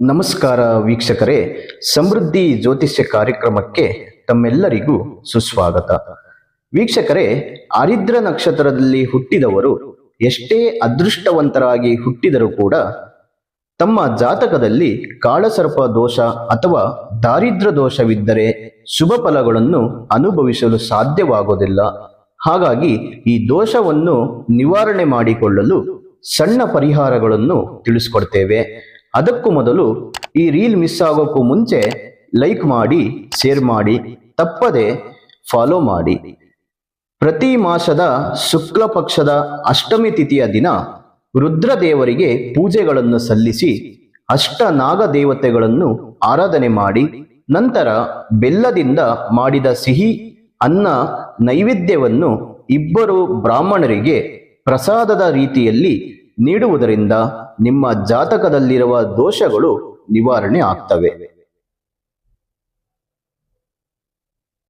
ನಮಸ್ಕಾರ ವೀಕ್ಷಕರೇ, ಸಮೃದ್ಧಿ ಜ್ಯೋತಿಷ್ಯ ಕಾರ್ಯಕ್ರಮಕ್ಕೆ ತಮ್ಮೆಲ್ಲರಿಗೂ ಸುಸ್ವಾಗತ. ವೀಕ್ಷಕರೇ ಆರಿದ್ರ ನಕ್ಷತ್ರದಲ್ಲಿ ಹುಟ್ಟಿದವರು ಎಷ್ಟೇ ಅದೃಷ್ಟವಂತರಾಗಿ ಹುಟ್ಟಿದರೂ ಕೂಡ ತಮ್ಮ ಜಾತಕದಲ್ಲಿ ಕಾಳಸರ್ಪ ದೋಷ ಅಥವಾ ದಾರಿದ್ರ ದೋಷವಿದ್ದರೆ ಶುಭ ಫಲಗಳನ್ನು ಅನುಭವಿಸಲು ಸಾಧ್ಯವಾಗೋದಿಲ್ಲ. ಹಾಗಾಗಿ ಈ ದೋಷವನ್ನು ನಿವಾರಣೆ ಮಾಡಿಕೊಳ್ಳಲು ಸಣ್ಣ ಪರಿಹಾರಗಳನ್ನು ತಿಳಿಸ್ಕೊಡ್ತೇವೆ. ಅದಕ್ಕೂ ಮೊದಲು ಈ ರೀಲ್ ಮಿಸ್ ಆಗೋಕ್ಕೂ ಮುಂಚೆ ಲೈಕ್ ಮಾಡಿ, ಶೇರ್ ಮಾಡಿ, ತಪ್ಪದೆ ಫಾಲೋ ಮಾಡಿ. ಪ್ರತಿ ಮಾಸದ ಶುಕ್ಲ ಪಕ್ಷದ ಅಷ್ಟಮಿ ತಿಥಿಯ ದಿನ ರುದ್ರದೇವರಿಗೆ ಪೂಜೆಗಳನ್ನು ಸಲ್ಲಿಸಿ ಅಷ್ಟ ನಾಗ ದೇವತೆಗಳನ್ನು ಆರಾಧನೆ ಮಾಡಿ, ನಂತರ ಬೆಲ್ಲದಿಂದ ಮಾಡಿದ ಸಿಹಿ, ಅನ್ನ, ನೈವೇದ್ಯವನ್ನು ಇಬ್ಬರು ಬ್ರಾಹ್ಮಣರಿಗೆ ಪ್ರಸಾದದ ರೀತಿಯಲ್ಲಿ ನೀಡುವುದರಿಂದ ನಿಮ್ಮ ಜಾತಕದಲ್ಲಿರುವ ದೋಷಗಳು ನಿವಾರಣೆ ಆಗ್ತವೆ.